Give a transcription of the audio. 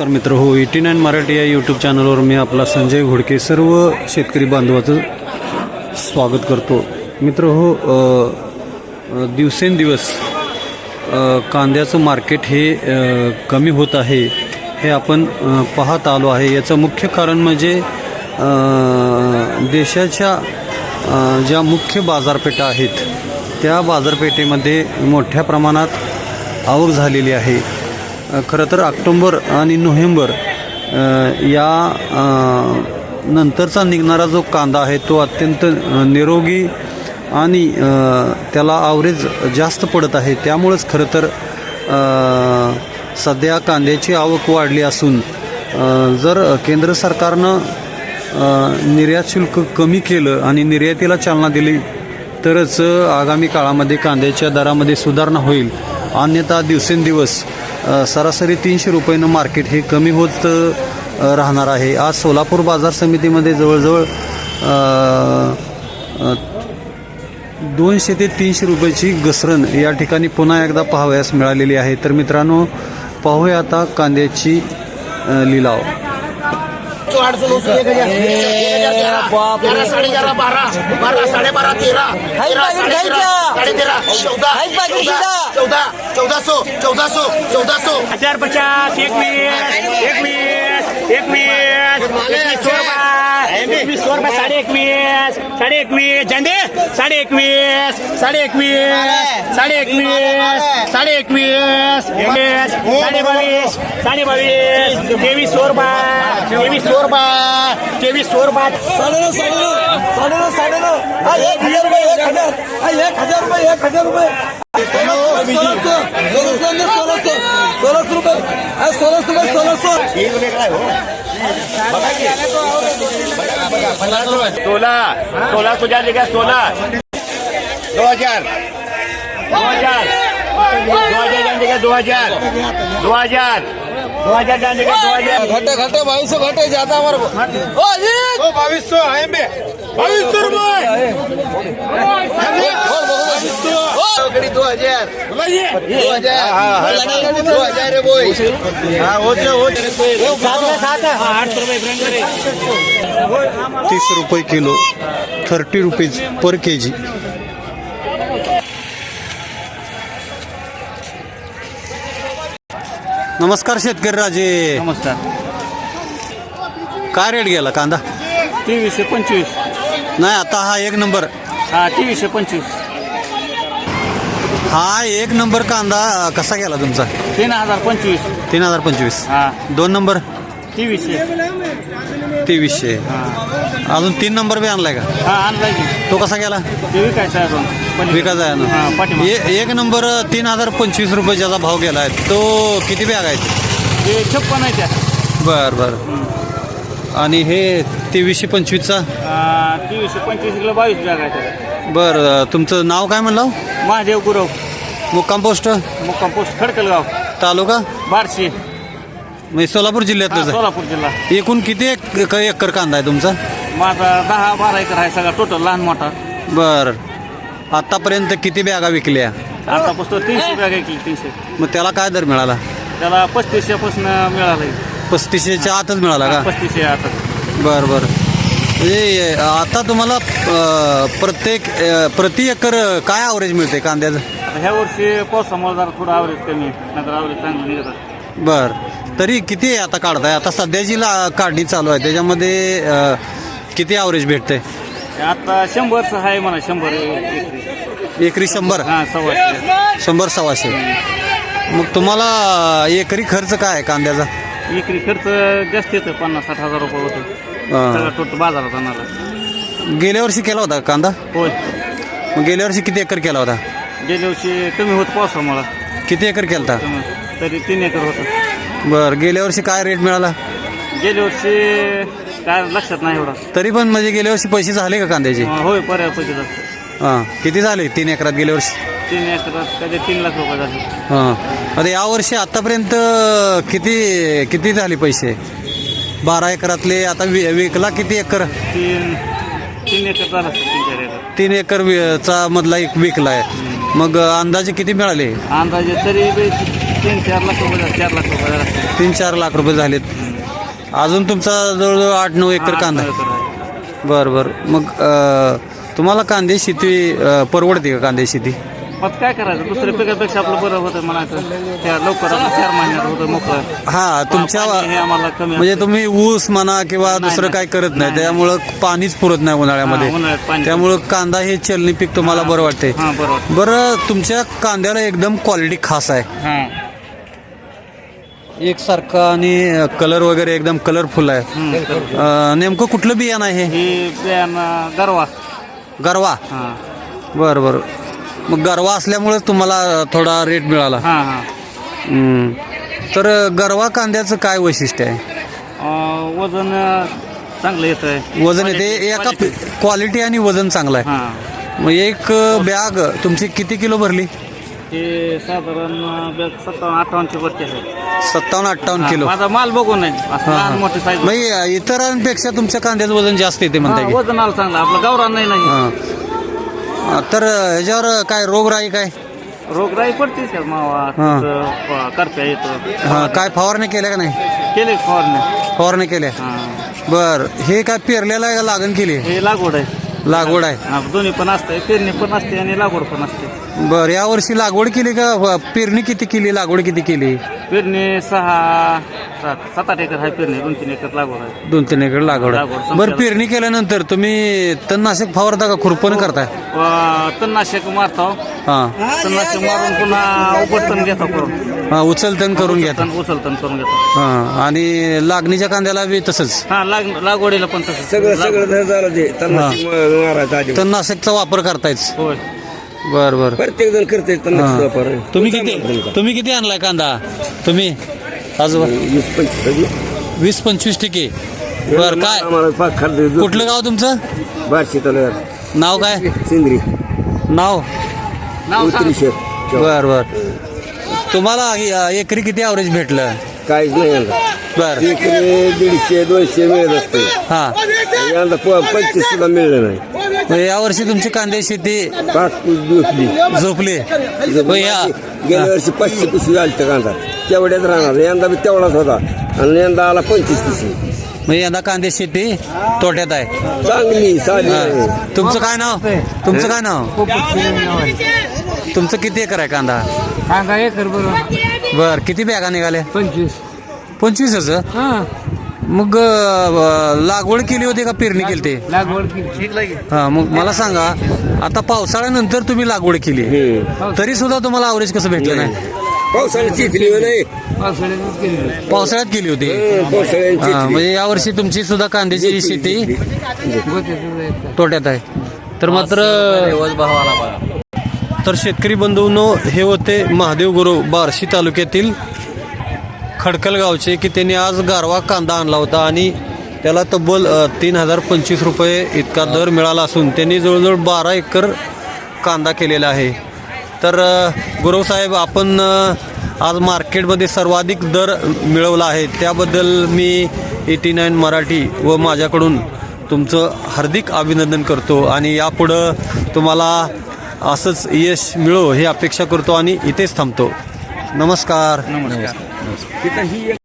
तर मित्र हो एटी नाईन मराठी या यूट्यूब चॅनलवर मी आपला संजय घोडके सर्व शेतकरी बांधवाचं स्वागत करतो. मित्र हो दिवसेंदिवस कांद्याचं मार्केट हे कमी होत आहे हे आपण पाहत आलो आहे. याचं मुख्य कारण म्हणजे देशाच्या ज्या मुख्य बाजारपेठा आहेत त्या बाजारपेठेमध्ये मोठ्या प्रमाणात आवक झालेली आहे. खरं तर ऑक्टोंबर आणि नोव्हेंबर या नंतरचा निघणारा जो कांदा आहे तो अत्यंत निरोगी आणि त्याला आवरेज जास्त पडत आहे. त्यामुळंच खरं तर सध्या कांद्याची आवक वाढली असून जर केंद्र सरकारनं निर्यात शुल्क कमी केलं आणि निर्यातीला चालना दिली तरच आगामी काळामध्ये कांद्याच्या दरामध्ये सुधारणा होईल. अन्यथा दिवसेंदिवस सरासरी तीनशे रुपयानं मार्केट हे कमी होत राहणार आहे. आज सोलापूर बाजार समितीमध्ये जवळजवळ दोनशे ते तीनशे रुपयाची घसरण या ठिकाणी पुन्हा एकदा पाहावयास मिळालेली आहे. तर मित्रांनो पाहूया आता कांद्याची लिलाव. सौ आठ सौ नौ सौ एक हजार एक हजार ग्यारह ग्यारह साढ़े ग्यारह बारह बारह साढ़े बारह तेरह तेरह साढ़े तेरह साढ़े तेरह चौदह चौदह चौदह सौ चौदह सौ चौदह सौ हजार पचास. एकवीस एकवीस एकवीस एकवीस रुपये एकवीस रुपये साडे एकवीस साडे एकवीस झंडे साडे एकवीस साडे एकवीस साडे एकवीस साडे एकवीस साडे बावीस साडे बावीस तेवीस सौ रुपये तेवीस सौ रुपये तेवीस सौ रुपये साडे नऊ साडे नऊ साडे नऊ साडे नऊ हा एक हजार रुपये एक हजार. एक हजार रुपये एक हजार रुपये. सोळाशे सोलह सोलह तो जा लेगा सोलह दो हजार. दो हजार. दो हजार जान देगा दो हजार. दो हजार. दो हजार जान देगा दो हजार. घटे घटे बाईस सौ घटे ज्यादा हमारे ओ जी बाईस सौ है में बाईस सौ दो हजार. दो हजार. दो हजार बोई तीस रुपये kilo thirty rupees per K G नमस्कार शेतकरी राजे. नमस्कार. काय रेट गेला कांदा? तेवीसशे पंचवीस. नाही आता हा एक नंबर. हा तेवीसशे पंचवीस. हा एक नंबर कांदा अ, कसा गेला तुमचा? तीन हजार पंचवीस. तीन हजार पंचवीस. हा. दोन नंबर? तेवीसशे. तेवीसशे. हा अजून तीन नंबर बी आणलाय का? हा आणलाय की. तो कसा गेला? ते विकायचं आहे अजून. विकायचा आहे हा ना ए- एक नंबर तीन हजार पंचवीस रुपये ज्याचा भाव गेला आहे तो किती बॅग आहेत ते छप्पन आहे त्या बर बर. आणि हे तेवीसशे पंचवीसचा? तेवीसशे पंचवीस किलो बावीस बॅग आहे त्याला बर तुमचं नाव काय म्हणलं? महादेव गुरव. मुक्काम पोस्ट? मुक्काम पोस्ट खडकलगाव. तालुका? बारशे. म्हणजे सोलापूर हा, जिल्ह्यातलं सोलापूर जिल्हा. एकूण किती एक एक- एकर कांदा आहे तुमचा? माझा दहा बारा एकर आहे सगळा टोटल लहान मोठा. बर. आतापर्यंत किती बॅगा विकल्या? आता पुस्तक तीनशे बॅग आहे तीनशे. मग त्याला काय दर मिळाला? त्याला पस्तीसशे पासून मिळालं पस्तीसशेच्या आतच मिळाला का? पस्तीसशे आता बर बर. म्हणजे आता तुम्हाला प्रत्येक प्रति एकर काय ॲव्हरेज मिळते कांद्याचं? ह्या वर्षी पावसामुळे जरा थोडं आवरेज कमी आहे नाहीतर आवरेज चांगलं निघत आहे. बर. तरी किती आहे आता काढताय? आता सध्याची ला काढणी चालू आहे त्याच्यामध्ये अ, किती ॲव्हरेज भेटते आता शंभरचं आहे म्हणा शंभर एकरी. एकरी शंभर? हा सव्वाशे. शंभर सव्वाशे. मग तुम्हाला एकरी खर्च काय आहे कांद्याचा? एकरी खर्च जास्त येतं पन्नास साठ हजार रुपये होतो. अ, सगळं टोटल बाजारात जाणार गेल्या वर्षी केला होता का कांदा? होय. मग गेल्या वर्षी किती एकर केला होता? गेल्या वर्षी कमी होत पावसामुळं किती एकर केला होता तरी तीन एकर होतं. बर गेल्या वर्षी काय रेट मिळाला? गेल्या वर्षी काय लक्षात नाही एवढा. तरी पण म्हणजे गेल्या वर्षी पैसे झाले का कांद्याचे? होय बऱ्यापैकी जास्त हां. किती झाले तीन एकरात गेल्या वर्षी? तीन एकरात कधी तीन लाख रुपये झाले. हां. आता यावर्षी आतापर्यंत किती किती झाले पैसे? बारा एकरातले आता वि- विकला किती एकर? तीन तीन एकर झालं असेल, तीन चार एकर. तीन एकर वि- चा मधला एक विकला आहे मग अ, अंदाजे किती मिळाले? अंदाजे तरी बी तीन चार लाख रुपये झाले, चार लाख रुपये झाले. तीन चार लाख रुपये झालेत. अजून तुमचा जवळजवळ आठ नऊ एकर आठ कांदा नऊ आहे. एकर आहे. बरं बरं. मग अ, तुम्हाला कांदे शेती अ, परवडते का कांदे शेती? मग काय करायचं? दुसऱ्या पिकापेक्षा आपलं बरं होतं म्हणायचं. त्या लवकर आपलं चार महिन्यात होतं मोकळं. हा तुमच्या पाणी हे आम्हाला कमी म्हणजे तुम्ही ऊस म्हणा किंवा दुसरं नाही. काय करत नाही. नाही, त्यामुळं पाणीच पुरत नाही उन्हाळ्यामध्ये. उन्हाळ्यात पाणी त्यामुळं कांदा हे चलनी पीक तुम्हाला बरं वाटते हां बरोबर बरं तुमच्या कांद्याला एकदम क्वालिटी खास आहे. हां. एकसारखा आणि कलर वगैरे एकदम कलरफुल आहे. हम्म, तर अ, नेमकं कुठलं बियाणं आहे हे? ही बियाणं गरवा. गरवा. हां. बरं बरं. मग गरवा असल्यामुळे तुम्हाला थोडा रेट मिळाला. हां हां. हम्म. तर गरवा कांद्याचं काय वैशिष्ट्य आहे? अं, वजन अं, चांगलं येत आहे वजन येते एका क्वालिटी आणि वजन चांगलं आहे. हां. मग एक बॅग तुमची किती किलो भरली? ते साधारण अं, सत्तावन्न अठ्ठावन्नची वरती आहे. सत्तावन्न अठ्ठावन्न किलो. माझा माल बघून नाही असं हां, लहान हां. मोठी साईज मग इतरांपेक्षा तुमच्या कांद्याचं वजन जास्त येते म्हणताय की. वजन आलं चांगलं. आपलं गावरान नाही नाही. हां. तर ह्याच्यावर काय रोगराई काय? रोगराई पडतेच का मावा हां. तुझं, अं, करप्या येतो. हां काय फवारणी केल्या का नाही? केले फवारणी. फवारणी केल्या. हां. बर हे काय पेरलेलं आहे का लागण केली? हे लागवड आहे. लागवड आहे. हां, दोन्ही पण असते पेरणी पण असते आणि लागवड पण असते. बर या वर्षी लागवड केली का? व- पेरणी किती केली लागवड किती केली? पेरणी सहा सात सात आठ एकर आहे पेरणी दोन तीन एकर लागवड आहे दोन तीन एकर लागवड. बरं पेरणी केल्यानंतर तुम्ही तणनाशक फवारता का खुरपण करताय? व तणनाशक मारतो हा. तणनाशक मारून पुन्हा उपटन घेतो करून हा उचलतण करून घ्या तण उचलतण करून घेतो. हा आणि लागणीच्या कांद्याला बी तसंच? हा लाग लागवडीला पण तसं सगळं सगळं झालं ते. त्यांना मारायचं आधी. तणनाशकचा वापर करतायच. होय. बर बर. प्रत्येक जण करते त्यांना हा. तुम्ही किती तुम्ही किती आणलाय कांदा? तुम्ही? आजोबा? वीस पंचवीस वीस पंचवीस टक्के. बर काय? आम्हाला पाच खाल्ले कुठलं गाव तुमचं? बारशे तालुक्यात. नाव काय? सिंद्री. नाव? बर बर. तुम्हाला हे, एकरी किती ॲव्हरेज भेटलं? काहीच नाही यंदा बर. इकडे दीडशे दोनशे मिळत असते हा. यंदा प- पंचवीस सुद्धा मिळलं नाही. मग यावर्षी तुमची कांदे शेती झोपली. मग या गेल्या वर्षी पाचशे पिशवी झाली त्या कांदा तेवढ्याच राहणार. यंदा बी तेवढाच होता. आणि यंदा आला पंचवीस पिशवी. मग यंदा कांदे शेती तोट्यात आहे. चांगली. आहे. तुमचं काय नाव? तुमचं काय नाव? तुमचं किती एकर आहे कांदा? कांदा एकर बरोबर बर किती बॅगा निघाल्या? पंचवीस. पंचवीसच? हा. मग अ, लागवड केली होती का पेरणी केली ते लागवड केली. हा मग मला सांगा आता पावसाळ्यानंतर तुम्ही लागवड केली. तरी सुद्धा तुम्हाला अवरेज कसं भेटलं नाही? पावसाळ्यात चिखली हो नाही. पावसाळ्यात केली होती. हं, पावसाळ्यात हा, चिखली. म्हणजे यावर्षी तुमची सुद्धा कांद्याची शेती तोट्यात आहे. तर मात्र तर शेतकरी बंधूंनो हे होते महादेव गुरु बार्शी तालुक्यातील खडकल गावचे की त्यांनी आज गारवा कांदा आणला होता आणि त्याला तब्बल तीन हजार पंचवीस रुपये इतका दर मिळाला असून त्यांनी जवळजवळ बारा एकर कांदा केलेला आहे. तर गुरुसाहेब आपण आज मार्केटमध्ये सर्वाधिक दर मिळवला आहे. त्याबद्दल मी एटी नाईन मराठी व माझ्याकडून तुमचं हार्दिक अभिनंदन करतो आणि यापुढं तुम्हाला असंच यश मिळो हे अपेक्षा करतो आणि इथेच थांबतो. नमस्कार. नमस्कार. तिथं ही